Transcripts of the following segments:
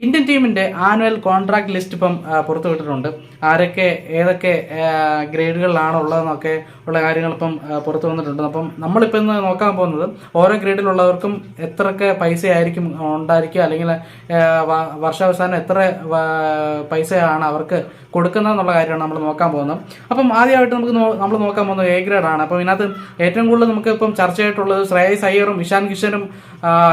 Indian ടീമിന്റെ annual contract list ഇപ്പം പുറത്തു പുറത്തുവിട്ടിട്ടുണ്ട് ആരൊക്കെ ഏതൊക്കെ ഗ്രേഡുകളിലാണ് ഉള്ളതെന്നൊക്കെ ഉള്ള കാര്യങ്ങൾ ഇപ്പം പുറത്തു വന്നിട്ടുണ്ട്. അപ്പം നമ്മളിപ്പോൾ ഇന്ന് നോക്കാൻ പോകുന്നത് ഓരോ ഗ്രേഡിലുള്ളവർക്കും എത്രയൊക്കെ പൈസ ആയിരിക്കും ഉണ്ടായിരിക്കുക അല്ലെങ്കിൽ വർഷാവസാനം എത്ര പൈസയാണ് അവർക്ക് കൊടുക്കുന്നതെന്നുള്ള കാര്യമാണ് നമ്മൾ നോക്കാൻ പോകുന്നത്. അപ്പം ആദ്യമായിട്ട് നമുക്ക് നമ്മൾ നോക്കാൻ പോകുന്നത് എ ഗ്രേഡാണ്. അപ്പം ഇതിനകത്ത് ഏറ്റവും കൂടുതൽ നമുക്ക് ഇപ്പം ചർച്ചയായിട്ടുള്ളത് ശ്രേയസ് അയ്യറും ഇഷാൻ കിഷനും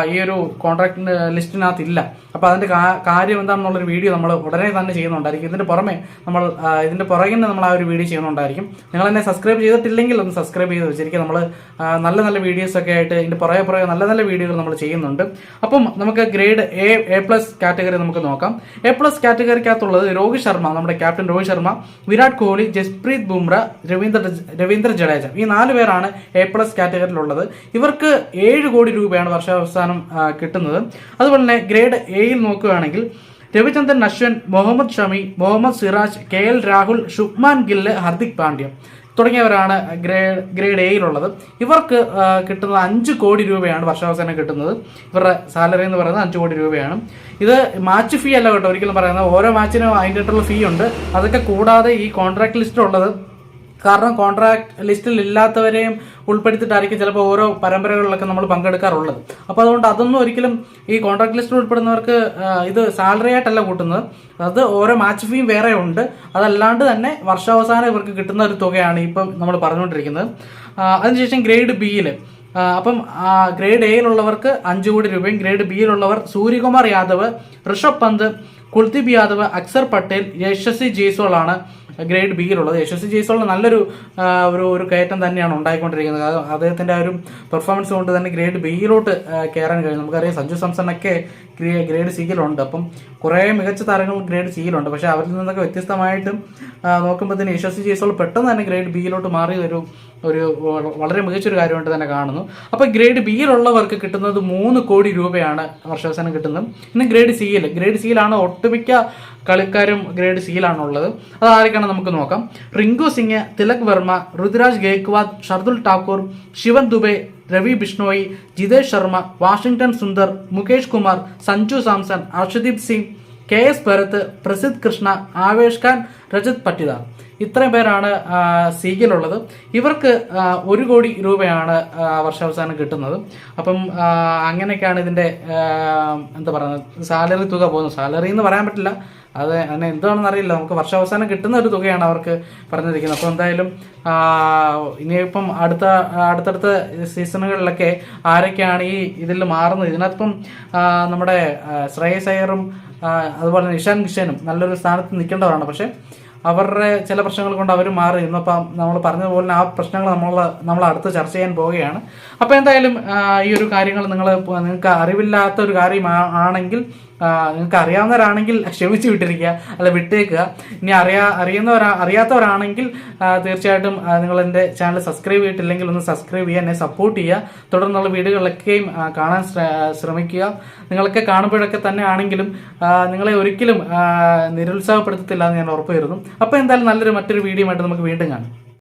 ഈ ഒരു കോൺട്രാക്ട് ലിസ്റ്റിനകത്ത് ഇല്ല. അപ്പോൾ അതിന്റെ കാ- കാര്യം എന്താണെന്നുള്ളൊരു വീഡിയോ നമ്മൾ ഉടനെ തന്നെ ചെയ്യുന്നുണ്ടായിരിക്കും. ഇതിന്റെ പുറമെ നമ്മൾ ഇതിന്റെ പുറകിൽ നമ്മൾ ആ ഒരു വീഡിയോ ചെയ്യുന്നുണ്ടായിരിക്കും. നിങ്ങൾ എന്നെ സബ്സ്ക്രൈബ് ചെയ്തിട്ടില്ലെങ്കിൽ ഒന്ന് സബ്സ്ക്രൈബ് ചെയ്ത് വെച്ചിരിക്കും നമ്മൾ നല്ല നല്ല വീഡിയോസ് ഒക്കെ ആയിട്ട് ഇതിന്റെ പുറകെ പുറകെ നല്ല നല്ല വീഡിയോകൾ നമ്മൾ ചെയ്യുന്നുണ്ട്. അപ്പം നമുക്ക് grade A A plus category നമുക്ക് നോക്കാം. എ പ്ലസ് കാറ്റഗറിക്കകത്തുള്ളത് രോഹിത് ശർമ്മ നമ്മുടെ ക്യാപ്റ്റൻ രോഹിത് ശർമ്മ വിരാട് കോഹ്ലി ജസ്പ്രീത് ബുംറ രവീന്ദ്ര രവീന്ദ്ര ജഡേജ. ഈ നാല് പേരാണ് എ പ്ലസ് കാറ്റഗറിയിലുള്ളത് ഇവർക്ക് ഏഴ് കോടി രൂപയാണ് വർഷാവസാനം കിട്ടുന്നത്. അതുപോലെ തന്നെ ഗ്രേഡ് എയിൽ നോക്കുകയാണെങ്കിൽ രവിചന്ദ്രൻ അശ്വൻ മുഹമ്മദ് ഷമി മുഹമ്മദ് സിറാജ് കെ എൽ രാഹുൽ ഷുക്മാൻ ഗില്ല് ഹർദിക് പാണ്ഡ്യ തുടങ്ങിയവരാണ് ഗ്രേഡ് ഗ്രേഡ് എയിലുള്ളത് ഇവർക്ക് കിട്ടുന്നത് അഞ്ച് കോടി രൂപയാണ് വർഷാവസാനം കിട്ടുന്നത്. ഇവരുടെ സാലറി എന്ന് പറയുന്നത് അഞ്ച് കോടി രൂപയാണ്. ഇത് മാച്ച് ഫീ അല്ല കേട്ടോ. ഒരിക്കലും പറയുന്നത് ഓരോ മാച്ചിനും അതിന്റെ ഫീ ഉണ്ട്. അതൊക്കെ കൂടാതെ ഈ കോൺട്രാക്ട് ലിസ്റ്റിലുള്ളത് കാരണം കോൺട്രാക്ട് ലിസ്റ്റിൽ ഇല്ലാത്തവരെയും ഉൾപ്പെടുത്തിയിട്ടായിരിക്കും ചിലപ്പോൾ ഓരോ പരമ്പരകളിലൊക്കെ നമ്മൾ പങ്കെടുക്കാറുള്ളത്. അപ്പോൾ അതുകൊണ്ട് അതൊന്നും ഒരിക്കലും ഈ കോൺട്രാക്ട് ലിസ്റ്റിൽ ഉൾപ്പെടുന്നവർക്ക് ഇത് സാലറി ആയിട്ടല്ല കൂട്ടുന്നത്. അത് ഓരോ മാച്ച് ഫീയും വേറെ ഉണ്ട്. അതല്ലാണ്ട് തന്നെ വർഷാവസാനം ഇവർക്ക് കിട്ടുന്ന ഒരു തുകയാണ് ഇപ്പം നമ്മൾ പറഞ്ഞുകൊണ്ടിരിക്കുന്നത്. അതിനുശേഷം ഗ്രേഡ് ബിയിൽ അപ്പം ഗ്രേഡ് എയിലുള്ളവർക്ക് അഞ്ച് കോടി രൂപയും ഗ്രേഡ് ബിയിലുള്ളവർ സൂര്യകുമാർ യാദവ് ഋഷഭ് പന്ത് കുൽദീപ് യാദവ് അക്സർ പട്ടേൽ യശസ്വി ജയ്സ്വാളാണ് ഗ്രേഡ് ബിയിലുള്ളത്. യശസ്വി ജയ്സോളിന് നല്ലൊരു ഒരു ഒരു കയറ്റം തന്നെയാണ് ഉണ്ടായിക്കൊണ്ടിരിക്കുന്നത്. അദ്ദേഹത്തിന്റെ ആ ഒരു പെർഫോമൻസ് കൊണ്ട് തന്നെ ഗ്രേഡ് ബിയിലോട്ട് കയറാൻ കഴിയും നമുക്കറിയാം സഞ്ജു സംസണൊക്കെ ഗ്രേഡ് സിയിലുണ്ട്. അപ്പം കുറേ മികച്ച താരങ്ങൾ ഗ്രേഡ് സിയിലുണ്ട്. പക്ഷേ അവരിൽ നിന്നൊക്കെ വ്യത്യസ്തമായിട്ട് തന്നെ യശസ്വി ജയ്സോൾ പെട്ടെന്ന് തന്നെ ഗ്രേഡ് ബിയിലോട്ട് മാറിയ ഒരു ഒരു വളരെ മികച്ചൊരു കാര്യമായിട്ട് തന്നെ കാണുന്നു. അപ്പോൾ ഗ്രേഡ് ബിയിലുള്ളവർക്ക് കിട്ടുന്നത് മൂന്ന് കോടി രൂപയാണ് വർഷാവസാനം കിട്ടുന്നത്. ഇന്ന് ഗ്രേഡ് സിയിൽ ഗ്രേഡ് സിയിലാണ് ഒട്ടുമിക്ക കളിക്കാരും ഗ്രേഡ് സിയിലാണുള്ളത്. അത് ആരൊക്കെയാണ് നമുക്ക് നോക്കാം. Rinku Singh Tilak Varma Ruturaj Gaikwad Shardul Thakur Shivam Dube Ravi Bishnoi Jitesh Sharma Washington Sundar Mukesh Kumar Sanju Samson Arshdeep Singh K S Bharat Prasidh Krishna Avesh Khan Rajat Patidar. ഇത്രയും പേരാണ് സീഗിലുള്ളത്. ഇവർക്ക് ഒരു കോടി രൂപയാണ് വർഷാവസാനം കിട്ടുന്നത്. അപ്പം അങ്ങനെയൊക്കെയാണ് ഇതിന്റെ എന്താ പറയുന്നത് സാലറി തുക പോകുന്നത്. സാലറി എന്ന് പറയാൻ പറ്റില്ല. അത് അതിനെ എന്താണെന്ന് അറിയില്ല. നമുക്ക് വർഷാവസാനം കിട്ടുന്ന ഒരു തുകയാണ് അവർക്ക് പറഞ്ഞിരിക്കുന്നത്. അപ്പോൾ എന്തായാലും ഇനിയിപ്പം അടുത്ത അടുത്തടുത്ത സീസണുകളിലൊക്കെ ആരൊക്കെയാണ് ഈ ഇതിൽ മാറുന്നത്? ഇതിനകത്തിപ്പം നമ്മുടെ ശ്രേയസ് അയ്യറും അതുപോലെ തന്നെ ഇഷാൻ കിഷനും നല്ലൊരു സ്ഥാനത്ത് നിൽക്കേണ്ടവരാണ്. പക്ഷേ അവരുടെ ചില പ്രശ്നങ്ങൾ കൊണ്ട് അവർ മാറി ഇന്നിപ്പം നമ്മൾ പറഞ്ഞതുപോലെ ആ പ്രശ്നങ്ങൾ നമ്മൾ നമ്മൾ അടുത്ത് ചർച്ച ചെയ്യാൻ പോവുകയാണ്. അപ്പോൾ എന്തായാലും ഈ ഒരു കാര്യങ്ങൾ നിങ്ങൾ നിങ്ങൾക്ക് അറിവില്ലാത്ത ഒരു കാര്യം ആണെങ്കിൽ ആ, നിങ്ങൾക്ക് അറിയാവുന്നവരാണെങ്കിൽ ക്ഷമിച്ചു വിട്ടിരിക്കുക. അല്ല വിട്ടേക്കുക. ഇനി അറിയാ അറിയുന്നവരാ അറിയാത്തവരാണെങ്കിൽ തീർച്ചയായിട്ടും നിങ്ങൾ എന്റെ ചാനൽ സബ്സ്ക്രൈബ് ചെയ്തിട്ടില്ലെങ്കിൽ ഒന്ന് സബ്സ്ക്രൈബ് ചെയ്യുക എന്നെ സപ്പോർട്ട് ചെയ്യുക. തുടർന്നുള്ള വീഡിയോകളൊക്കെയും കാണാൻ ശ്രമിക്കുക. നിങ്ങളൊക്കെ കാണുമ്പോഴൊക്കെ തന്നെ ആണെങ്കിലും നിങ്ങളെ ഒരിക്കലും നിരുത്സാഹപ്പെടുത്തത്തില്ല എന്ന് ഞാൻ ഉറപ്പ് വരുന്നു. അപ്പോൾ എന്തായാലും നല്ലൊരു മറ്റൊരു വീഡിയോ ആയിട്ട് നമുക്ക് വീണ്ടും കാണാം.